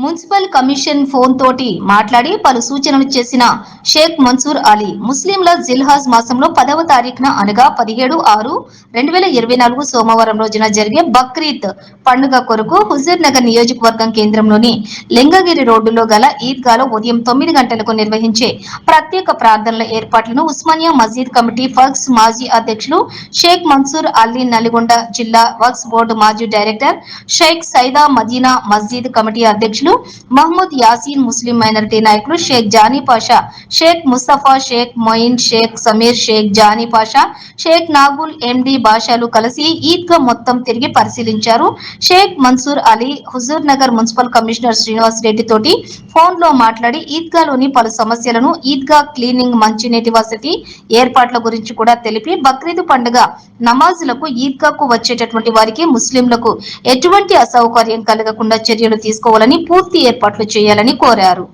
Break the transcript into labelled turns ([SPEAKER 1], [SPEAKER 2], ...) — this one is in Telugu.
[SPEAKER 1] మున్సిపల్ కమిషన్ ఫోన్ తోటి మాట్లాడి పలు సూచనలు చేసిన షేక్ మన్సూర్ అలీ ముస్లింల జిల్హాజ్ మాసంలో పదవ తారీఖున అనగా పదిహేడు ఆరు రెండు వేల ఇరవై నాలుగు సోమవారం రోజున జరిగే బక్రీద్ పండుగ కొరకు హుజూర్ నగర్ నియోజకవర్గం కేంద్రంలోని లింగగిరి రోడ్డులో గల ఈద్గాలో ఉదయం తొమ్మిది గంటలకు నిర్వహించే ప్రత్యేక ప్రార్థనల ఏర్పాట్లను ఉస్మానియా మసీద్ కమిటీ ఫక్స్ మాజీ అధ్యక్షులు షేక్ మన్సూర్ అలీ నల్గొండ జిల్లా వక్స్ బోర్డు మాజీ డైరెక్టర్ షేక్ సైదా మదీనా మస్జీద్ కమిటీ అధ్యక్షులు మహమ్మద్ యాసీన్ ముస్లిం మైనారిటీ నాయకులు షేక్ జానీ పాషా షేక్ ముస్తఫా షేక్ మొయిన్ షేక్ సమీర్ షేక్ జానీ పాషా షేక్ నాగుల్ ఎండి బాషాలు కలిసి ఈద్గా మొత్తం తిరిగి పరిశీలించారు. షేక్ మన్సూర్ అలీ హుజూర్ నగర్ మున్సిపల్ కమిషనర్ శ్రీనివాస్ రెడ్డి తోటి ఫోన్లో మాట్లాడి ఈద్గాలోని పలు సమస్యలను ఈద్గా క్లీనింగ్ మంచినీటి వసతి ఏర్పాట్ల గురించి కూడా తెలిపి బక్రీద్ పండుగ నమాజులకు ఈద్గాకు వచ్చేటటువంటి వారికి ముస్లింలకు ఎటువంటి అసౌకర్యం కలగకుండా చర్యలు తీసుకోవాలని పూర్తి ఏర్పాట్లు చేయాలని కోరారు.